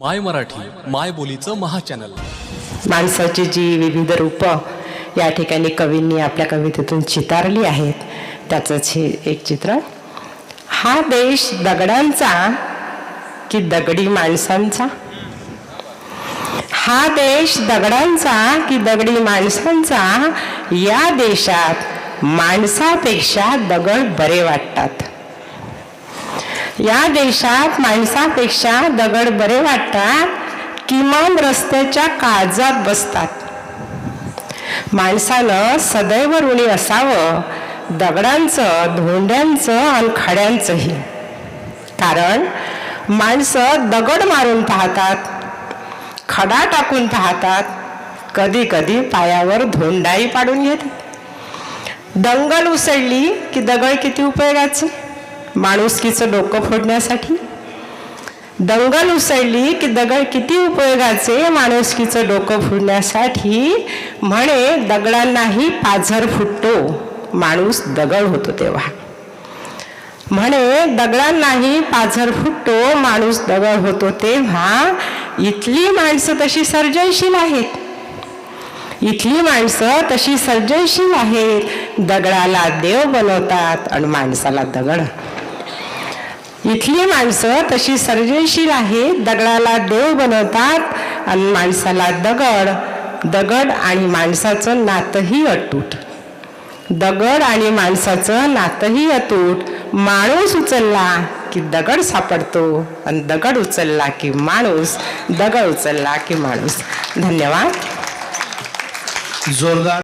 माय मराठी माय बोलीचं महाचॅनल माणसाची जी विविध रूपं या ठिकाणी कवींनी आपल्या कवितेतून चितारली आहेत त्याचंच हे एक चित्र. हा देश दगडांचा की दगडी माणसांचा? हा देश दगडांचा की दगडी माणसांचा? या देशात माणसापेक्षा दगड बरे वाटतात. या देशात माणसापेक्षा दगड बरे वाटतात किमान रस्त्याच्या काळजात बसतात. माणसानं सदैव ऋणी असावं दगडांचं धोंड्यांचं आणि खड्यांचंही. कारण माणसं दगड मारून पाहतात खडा टाकून पाहतात कधी कधी पायावर धोंडाही पाडून घेतात. दंगल उसळली की दगड किती उपयोगाचे? माणुसकीचं डोकं फोडण्यासाठी? दंगल उसळली की दगड किती उपयोगाचे माणुसकीचं डोकं फोडण्यासाठी? म्हणे दगडांनाही पाझर फुटतो. माणूस दगड होतो तेव्हा. म्हणे दगडांनाही पाझर फुटतो माणूस दगड होतो तेव्हा. इथली माणसं तशी सर्जनशील आहेत. इथली माणसं तशी सर्जनशील आहेत. दगडाला देव बनवतात आणि माणसाला दगड इथली माणसं तशी सर्जनशील आहे दगडाला देव बनवतात आणि माणसाला दगड दगड आणि माणसाचं नातंही अटूट दगड आणि माणसाचं नातंही अतूट. माणूस उचलला की दगड सापडतो आणि दगड उचलला की माणूस दगड उचलला की माणूस. धन्यवाद. जोरदार